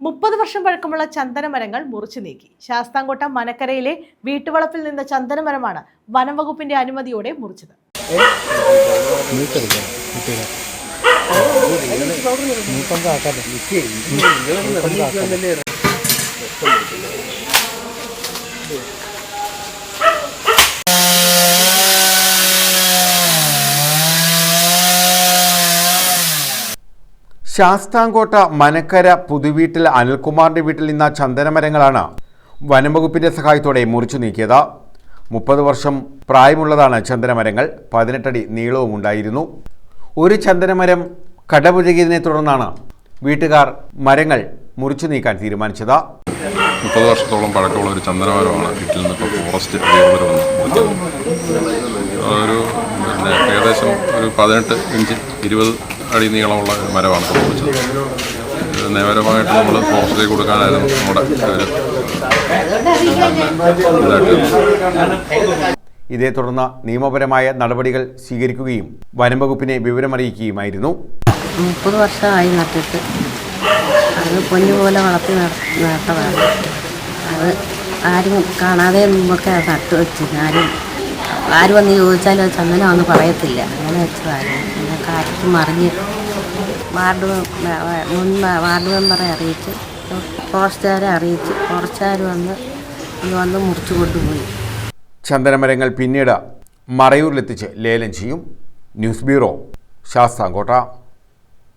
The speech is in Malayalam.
മുപ്പത് വർഷം പഴക്കമുള്ള ചന്ദനമരങ്ങൾ മുറിച്ചു നീക്കി. ശാസ്താംകോട്ട മനക്കരയിലെ വീട്ടുവളപ്പിൽ നിന്ന ചന്ദനമരമാണ് വനംവകുപ്പിന്റെ അനുമതിയോടെ മുറിച്ചത്. ശാസ്താംകോട്ട മനക്കര പുതുവീട്ടിൽ അനിൽകുമാറിന്റെ വീട്ടിൽ നിന്ന ചന്ദനമരങ്ങളാണ് വനംവകുപ്പിന്റെ സഹായത്തോടെ മുറിച്ചു നീക്കിയത്. മുപ്പത് വർഷം പ്രായമുള്ളതാണ് ചന്ദനമരങ്ങൾ. പതിനെട്ടടി നീളവും ഉണ്ടായിരുന്നു. ഒരു ചന്ദനമരം കടപുഴകിയതിനെ തുടർന്നാണ് വീട്ടുകാർ മരങ്ങൾ മുറിച്ചു നീക്കാൻ തീരുമാനിച്ചത്. മുപ്പത് വർഷത്തോളം പഴക്കമുള്ള ഒരു ചന്ദനമരമാണ് വീട്ടിൽ നിന്ന് ഇപ്പോൾ ഫോറസ്റ്റ് അധികൃതർ വന്ന് ഒരു ഏകദേശം ഒരു പതിനെട്ട് ഇഞ്ച് ഇരുപത് അടി നീളമുള്ള മരമാണ് സംഭവിച്ചത് നിയമപരമായിട്ട് നമ്മൾ ഫോറസ്റ്റിലേക്ക് കൊടുക്കാനായിരുന്നു നമ്മുടെ ഇതേ തുടർന്ന് നിയമപരമായ നടപടികൾ സ്വീകരിക്കുകയും വനംവകുപ്പിനെ വിവരമറിയിക്കുകയുമായിരുന്നു. മുപ്പത് വർഷമായി നട്ടിട്ട് അത് പൊന്നുപോലെ വളർത്തി നട- നട്ടതാണ് അത് ആരും കാണാതെ നമുക്ക് അത് നട്ട് വെച്ച് ആരും ആര് വന്ന് ചോദിച്ചാലും അത് ചന്ദനമാണെന്ന് പറയത്തില്ല. അങ്ങനെ വെച്ചതായിരുന്നു. കാറ്റ് മറിഞ്ഞ് വാർഡ് മുൻ വാർഡ് മെമ്പറെ അറിയിച്ച് ഫോറസ്റ്റുകാരെ അറിയിച്ച് ഫോറസ്റ്റുകാർ വന്ന് വന്ന് മുറിച്ചു കൊണ്ടുപോയി. ചന്ദനമരങ്ങൾ പിന്നീട് മറയൂരിലെത്തിച്ച് ലേലം ചെയ്യും. News bureau Sasthamkotta.